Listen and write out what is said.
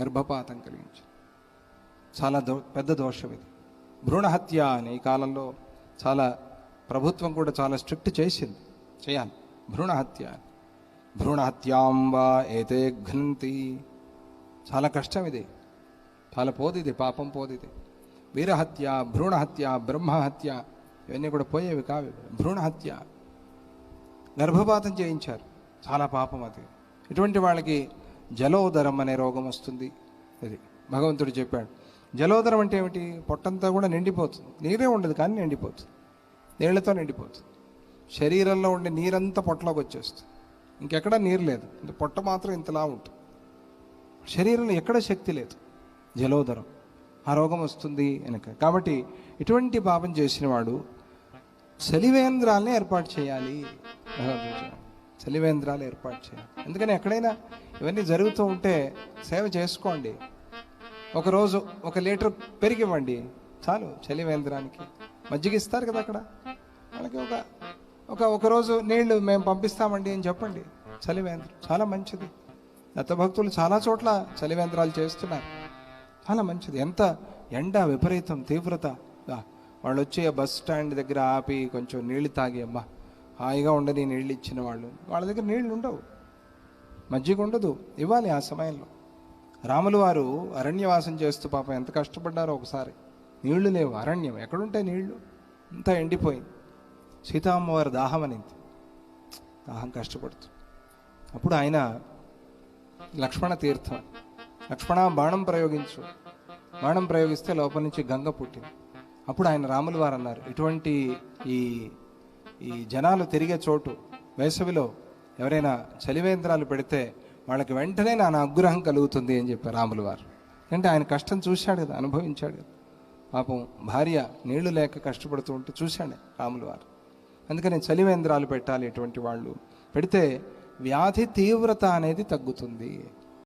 గర్భపాతం కలిగించింది. చాలా దో పెద్ద దోషం ఇది. భ్రూణహత్య అని ఈ కాలంలో చాలా ప్రభుత్వం కూడా చాలా స్ట్రిక్ట్ చేసింది. చేయాలి. భ్రూణహత్య భ్రూణహత్యాంబా అని. ఏతే ఘ్నంతి. చాలా కష్టం ఇది. చాలా పోదిది పాపం పోదిది వీరహత్య భ్రూణహత్య బ్రహ్మహత్య ఇవన్నీ కూడా పోయేవి కావు భ్రూణహత్య గర్భపాతం చేయించారు. చాలా పాపం అది. ఇటువంటి వాళ్ళకి జలోదరం అనే రోగం వస్తుంది. ఇది భగవంతుడు చెప్పాడు. జలోదరం అంటే ఏమిటి? పొట్టంతా కూడా నిండిపోతుంది. నీరే ఉండదు కానీ నిండిపోతుంది. నీళ్ళతో నిండిపోతుంది. శరీరంలో ఉండే నీరంతా పొట్టలోకి వచ్చేస్తుంది. ఇంకెక్కడా నీరు లేదు. ఇంత పొట్ట మాత్రం ఇంతలా ఉంటుంది. శరీరంలో ఎక్కడ శక్తి లేదు? జలోదరం. ఆ రోగం వస్తుంది వెనక. కాబట్టి ఇటువంటి పాపం చేసిన వాడు చలివేంద్రాలని ఏర్పాటు చేయాలి. చలివేంద్రాలు ఏర్పాటు చేయాలి. ఎందుకని ఎక్కడైనా ఇవన్నీ జరుగుతూ ఉంటే సేవ చేసుకోండి. ఒకరోజు ఒక లీటర్ పెరిగివ్వండి. చాలు చలివేంద్రానికి. మజ్జిగ ఇస్తారు కదా అక్కడ. వాళ్ళకి ఒక ఒక ఒకరోజు నీళ్ళు మేము పంపిస్తామండి అని చెప్పండి. చలివేంద్రం చాలా మంచిది. దత్తభక్తులు చాలా చోట్ల చలివేంద్రాలు చేస్తున్నారు. చాలా మంచిది. ఎంత ఎండ విపరీతం తీవ్రత. వాళ్ళు వచ్చి ఆ బస్ స్టాండ్ దగ్గర ఆపి కొంచెం నీళ్ళు తాగి అమ్మా. హాయిగా ఉండని నీళ్ళు ఇచ్చిన వాళ్ళు. వాళ్ళ దగ్గర నీళ్ళు ఉండవు. మజ్జిగ ఉండదు. ఇవ్వాలి ఆ సమయంలో. రాములు వారు అరణ్యవాసం చేస్తూ పాపం ఎంత కష్టపడ్డారో ఒకసారి. నీళ్ళు లేవు. అరణ్యం. ఎక్కడుంటాయి నీళ్ళు అంతా ఎండిపోయింది. సీతామ్మవారు దాహం అనింది. దాహం కష్టపడుతూ. అప్పుడు ఆయన లక్ష్మణ తీర్థం లక్ష్మణ బాణం ప్రయోగించు. బాణం ప్రయోగిస్తే లోపల నుంచి గంగ పుట్టింది. అప్పుడు ఆయన రాములు వారు అన్నారు ఇటువంటి ఈ ఈ జనాలు తిరిగే చోటు వేసవిలో ఎవరైనా చలివేంద్రాలు పెడితే వాళ్ళకి వెంటనే నా అనుగ్రహం కలుగుతుంది అని చెప్పారు రాములు వారు. అంటే ఆయన కష్టం చూశాడు కదా అనుభవించాడు కదా. పాపం భార్య నీళ్ళు లేక కష్టపడుతూ ఉంటే చూశాడు రాములు వారు. అందుకని చలివేంద్రాలు పెట్టాలి ఇటువంటి వాళ్ళు. పెడితే వ్యాధి తీవ్రత అనేది తగ్గుతుంది.